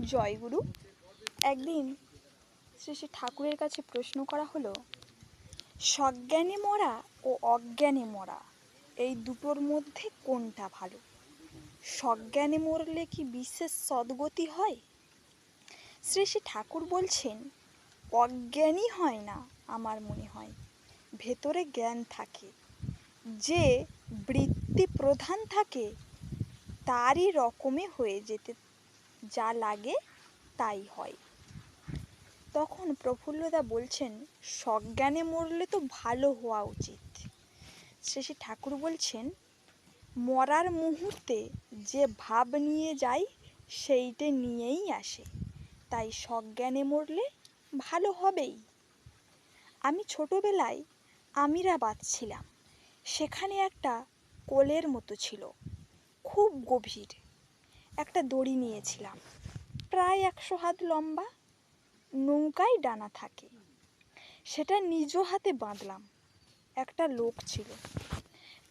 জয়গুরু একদিন শ্রী শ্রী ঠাকুরের কাছে প্রশ্ন করা হলো, সজ্ঞানে মরা ও অজ্ঞানে মরা, এই দুটোর মধ্যে কোনটা ভালো? সজ্ঞানে মরলে কি বিশেষ সদ্গতি হয়? শ্রী শ্রী ঠাকুর বলছেন, অজ্ঞানী হয় না আমার মনে হয়, ভেতরে জ্ঞান থাকে। যে বৃত্তি প্রধান থাকে, তারই রকমে হয়ে যেতে যা লাগে তাই হয়। তখন প্রফুল্লদা বলছেন, সজ্ঞানে মরলে তো ভালো হওয়া উচিত। শেষে ঠাকুর বলছেন, মরার মুহূর্তে যে ভাব নিয়ে যায়, সেইটে নিয়েই আসে। তাই সজ্ঞানে মরলে ভালো হবেই। আমি ছোটবেলায় আমিরাবাদ ছিলাম। সেখানে একটা কোলের মতো ছিল। খুব গভীর। একটা দড়ি নিয়েছিলাম। প্রায় একশো হাত লম্বা, নৌকায় ডানা থাকে। সেটা নিজ হাতে বাঁধলাম। একটা লোক ছিল।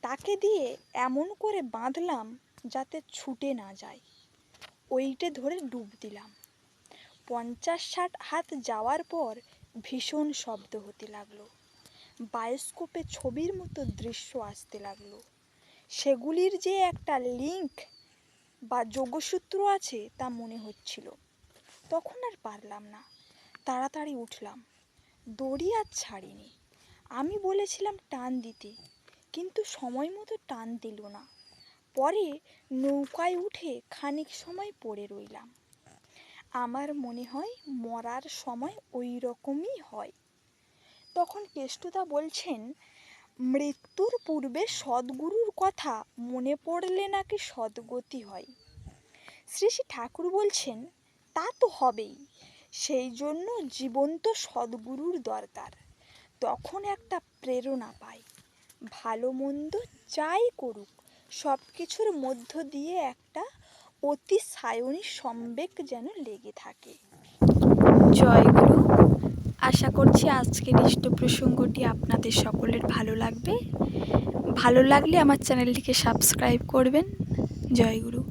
তাকে দিয়ে এমন করে বাঁধলাম যাতে ছুটে না যায়। ওইটে ধরে ডুব দিলাম। পঞ্চাশ ষাট হাত যাওয়ার পর ভীষণ শব্দ হতে লাগল। বায়োস্কোপে ছবির মতো দৃশ্য আসতে লাগল। সেগুলির যে একটা লিঙ্ক বা যোগসূত্র আছে তা মনে হচ্ছিল। তখন আর পারলাম না। তাড়াতাড়ি উঠলাম। দড়ি আর ছাড়িনি। আমি বলেছিলাম টান দিতে, কিন্তু সময় মতো টান দিল না। পরে নৌকায় উঠে খানিক সময় পড়ে রইলাম। আমার মনে হয় মরার সময় ওই রকমই হয়। তখন কেষ্টদা বলছেন মৃত্যুর পূর্বে সদ্গুরুর কথা মনে পড়লে নাকি সদ্গতি হয়। শ্রী শ্রী ঠাকুর বলছেন, তা তো হবেই। সেই জন্য জীবন্ত সদ্গুরুর দরকার। তখন একটা প্রেরণা পায় ভালো মন্দ যাই করুক সব কিছুর মধ্য দিয়ে একটা অতি সায়নী সম্বেক যেন লেগে থাকে। জয়গুরু, আশা করছি আজকের ইষ্ট প্রসঙ্গটি আপনাদের সকলের ভালো লাগবে। ভালো লাগলে আমার চ্যানেলটিকে সাবস্ক্রাইব করবেন। জয়গুরু।